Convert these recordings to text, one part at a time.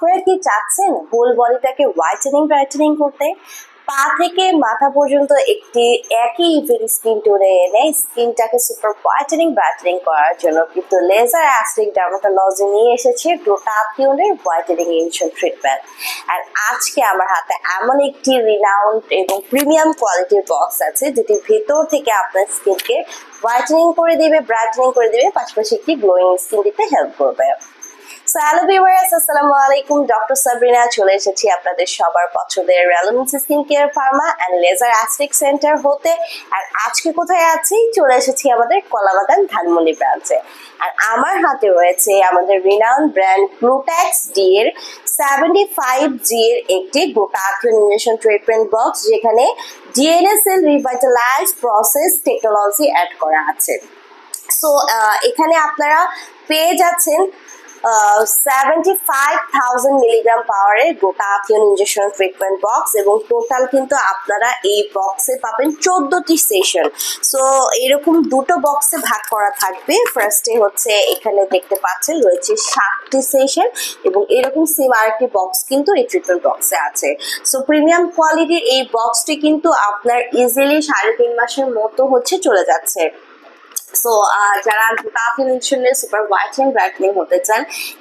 আপনারা কি চাচ্ছেন? হোল বডিটাকে হোয়াইটেনিং ব্রাইটেনিং করতে? পা থেকে মাথা পর্যন্ত একটি একই ইভেন স্কিন টোনে এনে স্কিনটাকে সুপার হোয়াইটেনিং ব্রাইটেনিং করার জন্য কিন্তু লেজার অ্যাস্টিক ডার্মাটোলজি নিয়ে এসেছে গ্লুটাথিওনের হোয়াইটেনিং ইনশন ট্রিটমেন্ট আর আজকে আমার হাতে এমন একটি রিনাউন্ড এবং প্রিমিয়াম কোয়ালিটির বক্স আছে, যেটি ভেতর থেকে আপনার স্কিনকে হোয়াইটেনিং করে দেবে ব্রাইটেনিং করে দেবে, পাশাপাশি একটি গ্লোয়িং স্কিন দিতে হেল্প করবে। হ্যালো আসসালামু আলাইকুম ডক্টর সাবরিনা চলে এসেছি আপনাদের সবার পছন্দের care pharma and laser centre হতে। আর আজকে কোথায় চলে এসেছি আমাদের ধানমন্ডি ব্রাঞ্চে আর আমার হাতে রয়েছে আমাদের রিনাউন ব্র্যান্ড ডি এর ফাইভ জি এর একটি ট্রিটমেন্ট বক্স যেখানে প্রসেস টেকনোলজি অ্যাড করা আছে। সো এখানে আপনারা পেয়ে যাচ্ছেন সেভেন্টি ফাইভ থাউজেন্ড মিলিগ্রাম পাওয়ারের গ্লুটাথিয়ন ইঞ্জেকশন ট্রিটমেন্ট বক্স এবং টোটাল কিন্তু আপনারা এই বক্সে পাবেন চোদ্দটি সেশন সো এরকম দুটো বক্সে ভাগ করা থাকবে। ফার্স্টে হচ্ছে এখানে দেখতে পাচ্ছেন রয়েছে সাতটি সেশন এবং এরকম সেম আরেকটি বক্স কিন্তু এই ট্রিটমেন্ট বক্সে আছে। সো প্রিমিয়াম কোয়ালিটির এই বক্সটি কিন্তু আপনার ইজিলি সাড়ে তিন মাসের মতো হচ্ছে চলে যাচ্ছে। সো যারা গ্লুটাথিন ইনসুলিনের সুপার হোয়াইটেনিং ব্রাইটনিং হতে চান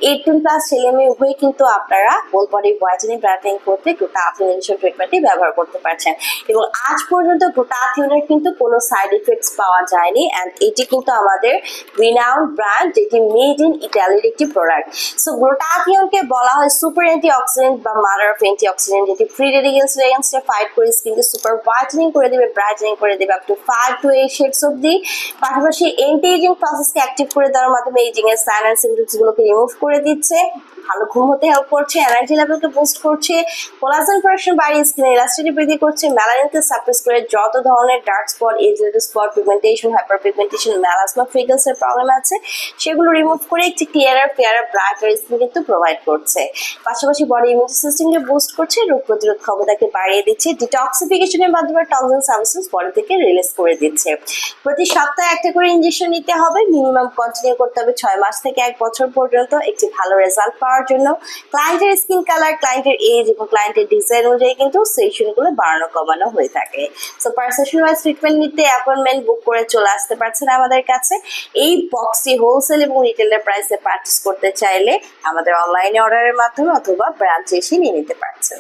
এইটিন প্লাস ছেলে মেয়ে উভয় কিন্তু আপনারা হোল বডি হোয়াইটেনিং ব্রাইটনিং করতে গ্লুটাথিন ইনসুল ট্রিটমেন্টটি ব্যবহার করতে পারছেন। এবং আজ পর্যন্ত গ্লুটাথিনের কিন্তু কোনো সাইড ইফেক্টস পাওয়া যায়নি অ্যান্ড এটি কিন্তু আমাদের রিনাউন্ড ব্র্যান্ড যেটি মেড ইন ইটালির একটি প্রোডাক্ট সো গ্লুটাথিয়নকে বলা হয় সুপার অ্যান্টি অক্সিডেন্ট বা মাদার অফ অ্যান্টি অক্সিডেন্ট যেটি ফ্রি রেডিকেলস ফাইট করে স্কিনকে সুপার হোয়াইটেনিং করে দেবে ব্রাইটেনিং করে দেবে up to five to eight shades of the পাশাপাশি এন্টি এজিং প্রসেসকে অ্যাক্টিভ করে দেওয়ার মাধ্যমে এজিং এর সাইন অ্যান্ড সিমটমস গুলোকে রিমুভ করে দিচ্ছে। ভালো ঘুম হতে হেল্প করছে এনার্জি লেভেলকে বুস্ট করছে কোলাজেন প্রোডাকশন বাড়িয়ে ইলাস্টিটি বৃদ্ধি করছে মেলানিনকে সাপ্রেস করে যত ধরনের dark spot aged spot pigmentation hyperpigmentation problem আছে, সেগুলো রিমুভ করে একটি ক্লিয়ারার স্কিন কিন্তু প্রোভাইড করছে। পাশাপাশি বডি সিস্টেমকে বুস্ট করছে, রোগ প্রতিরোধ ক্ষমতাকে বাড়িয়ে দিচ্ছে ডিটক্সিফিকেশনের মাধ্যমে টক্সিন সাবস্টেন্স বডি থেকে রিলিজ করে দিচ্ছে। প্রতি সপ্তাহে একটা করে ইঞ্জেকশন নিতে হবে মিনিমাম কন্টিনিউ করতে হবে ছয় মাস থেকে এক বছর পর্যন্ত, একটি ভালো রেজাল্ট পাওয়ার জন্য। ক্লায়েন্টের স্কিন কালার ক্লায়েন্টের এজ এবং ক্লায়েন্টের ডিজাইন অনুযায়ী কিন্তু সেশনগুলো বাড়ানো, কমানো হয়ে থাকে। So per session wise treatment নিতে অ্যাপয়েন্টমেন্ট বুক করে চলে আসতে পারছেন আমাদের কাছে। এই বক্সটি হোলসেল এবং রিটেলের প্রাইসে পার্চেস করতে চাইলে আমাদের অনলাইনে অর্ডারের মাধ্যমে অথবা ব্রাঞ্চে এসে নিয়ে নিতে পারছেন।